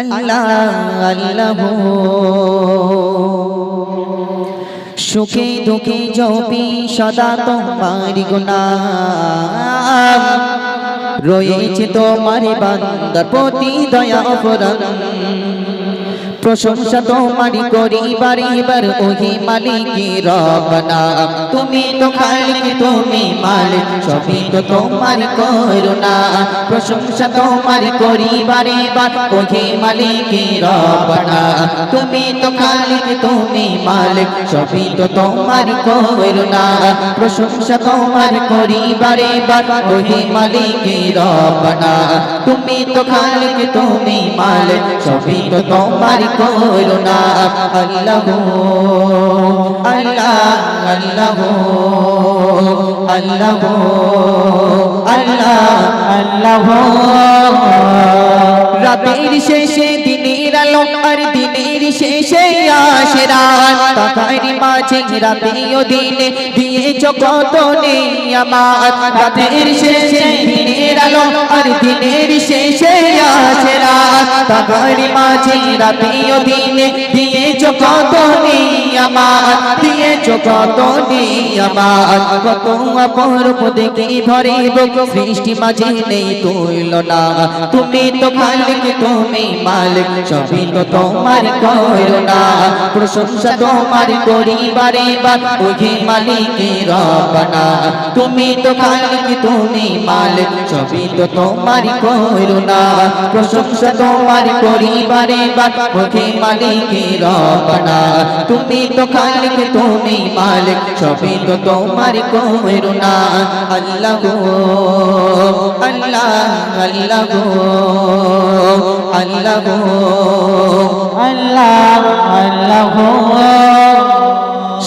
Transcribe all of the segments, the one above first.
আল্লাহ আল্লাহ। সুখে দুঃখে জপি সদা তোমার গুনাম রয়েছে তোমার বান্দার প্রতি দয়া অপরাধ। প্রশংসা তোমারি করি বারিবার ওহি মালিকি রবনা তুমি তো খালিক, তুমি মালিক, সবই তো তোমার করুণা। প্রশংসা তোমারি করি বারিবার ওহি মালিকি রবনা তুমি তো খালিক, তুমি মালিক, সবই তো তোমার করুণা। প্রশংসা তোমার করি বারিবার ওহি মালিকি রবনা তুমি তো খালিক তুমি মালিক সবই তো তোমার করুণা। আল্লাহ আল্লাহ আল্লাহ আল্লাহ আল্লাহ আল্লাহ। রাতের শেষে আলো আর দিনের শেষে আসে রাত তাকার মাঝে রাতে ও দিনে দিয়েছ কত নেই আমার রাতের শেষে দিনের আলো আর দিনের শেষে আসে তাকার মাঝে রাতে ও দিনে দিয়েছ কত নেই আমার দিয়েছ কত আমার কত অপরূপ দেখে ভরে বুক, সৃষ্টি মাঝে নেই তুইল না। তুমি তো মালিক তুমি মালিক, সবই তো তোমার করুণা প্রশংসা তোমার করি বারে বার ওহে মালিকে রবনা তুমি তো মালিক তুমি মালিক, সবই তো তোমার করুণা প্রশংসা তোমার করি বারে বার ওহে মালিকে রবনা তুমি তো খালিক তুমি মালিক সবই তো তোমার করুণা। আল্লাহ গো আল্লাহ আল্লাহ গো আল্লাহ গো। আল্লাহ আল্লাহ গো।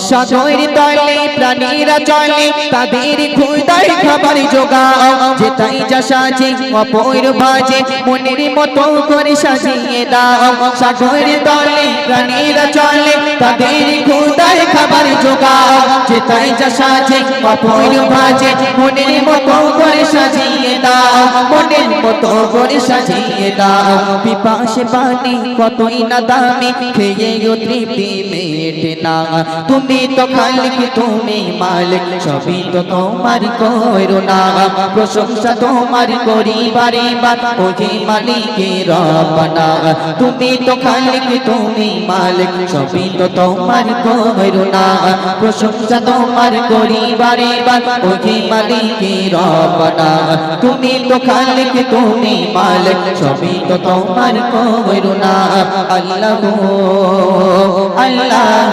সাগর তলে প্রাণীরা চলে, তাদের খুদাই খাবার জোগাও। যেটাই যা সাজে, অপর ভাজে, মনের মতো করে সাজিয়ে দাও। সাগর তলে প্রাণীরা চলে, তাদের খুদাই খাবার জোগাও। যেটাই যা সাজে, অপর ভাজে, মনের মতো করে সাজিয়ে দাও। মনের মতো করে সাজিয়ে দাও। পিপাসে পানি কতই না দামি, খেয়ে তৃপ্তি মেটে না। তুমি তো খালিক, তুমি মালিক, সবই তো তোমার করুণা প্রশংসা তোমার করি বারে বার ওহে মালিকে রবনা তুমি তো খালিক, তুমি মালিক, সবই তো তোমার করুণা প্রশংসা তোমার করি বারে বার ওহে মালিকে রবনা তুমি তো খালিক, তুমি মালিক, সবই তো তোমার করুণা আল্লাহ গো, আল্লাহ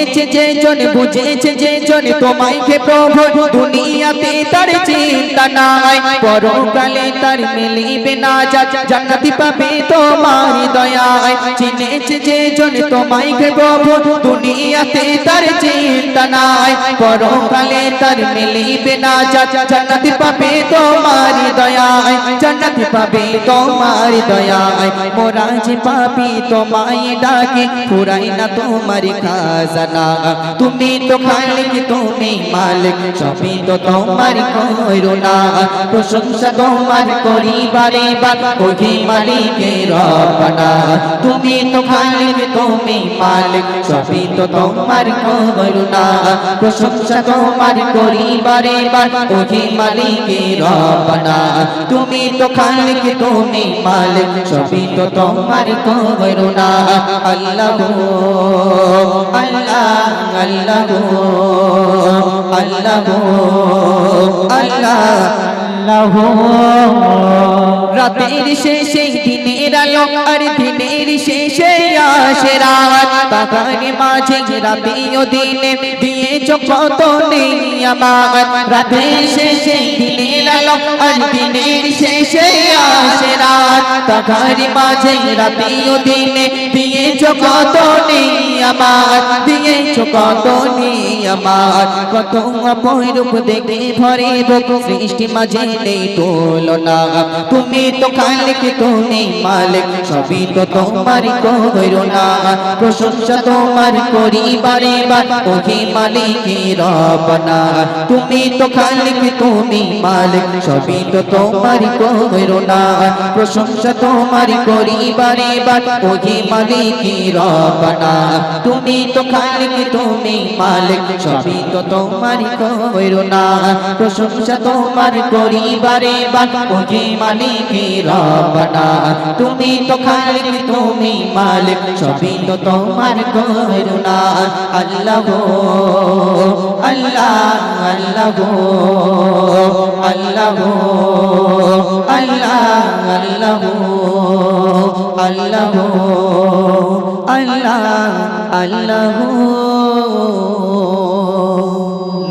গো চিনেছে যে জন বুঝেছে যে জন তোমায় কে প্রভু দুনিয়াতে তার চিন্তা নাই। পরকালে তার মিলিবে না জান্নাতি পাবে তোমার দয়ায়। চিনেছে যে জন তোমায় কে প্রভু দুনিয়াতে তার চিন্তা নাই। পরকালে তার মিলিবে না জান্নাতি পাবে তোমার দয়ায়। জান্নাতি পাবে তোমার দয়ায়। মোরা যে পাপি তোমায় ডাকে পুরাই না তোমার খাজানা। তুমি তো খালিক তুমি মালিক, সবই তো তোমার করুণা প্রশংসা তোমার করি বারে বার ওহে মালিকে তুমি তো তুমি মালিক, সবই তো তোমার করুণা প্রশংসা তোমার করি বারে বার ওহে মালিকে তুমি তো তুমি মালিক, সবই তো তোমার করুণা আল্লাহ আল্লাহ আল্লাহ আল্লাহ আল্লাহ। রাতের শেষে দিনের আলো আর দিনের শেষে আসে রাত বাগান মাঝে রাতে ও দিনে দিয়েছ কত নেই আমার রাতের শেষে দিনের আলো আর দিনের শেষে আসে রাত বাগান মাঝে রাতে ও দিনে দিয়েছ কত নেই আমার দিয়েছ কত নেই আমার, কত অপরূপ দেখে ভরে সৃষ্টি মাঝে নেই তুলনা। তুমি তো খালিক, তুমি মালিক, সবই তো তোমার করুণা। প্রশংসা তোমার করি বারে বার ওহে মালিক রবনা তুমি তো খালিক, তুমি মালিক, সবই তো তোমার করুণা। প্রশংসা তোমার করি বারে বার তুমি তো খালিক, তুমি মালিক সবই তো তোমার করুণা প্রশংসা তোমার করি বারে বার ওহে মালিক রবনা তুমি তো খালিক, তুমি মালিক, সবই তো তোমার করুণা আল্লাহ আল্লাহ আল্লাহ আল্লাহ আল্লাহ আল্লাহ আল্লাহ আল্লাহ আল্লাহ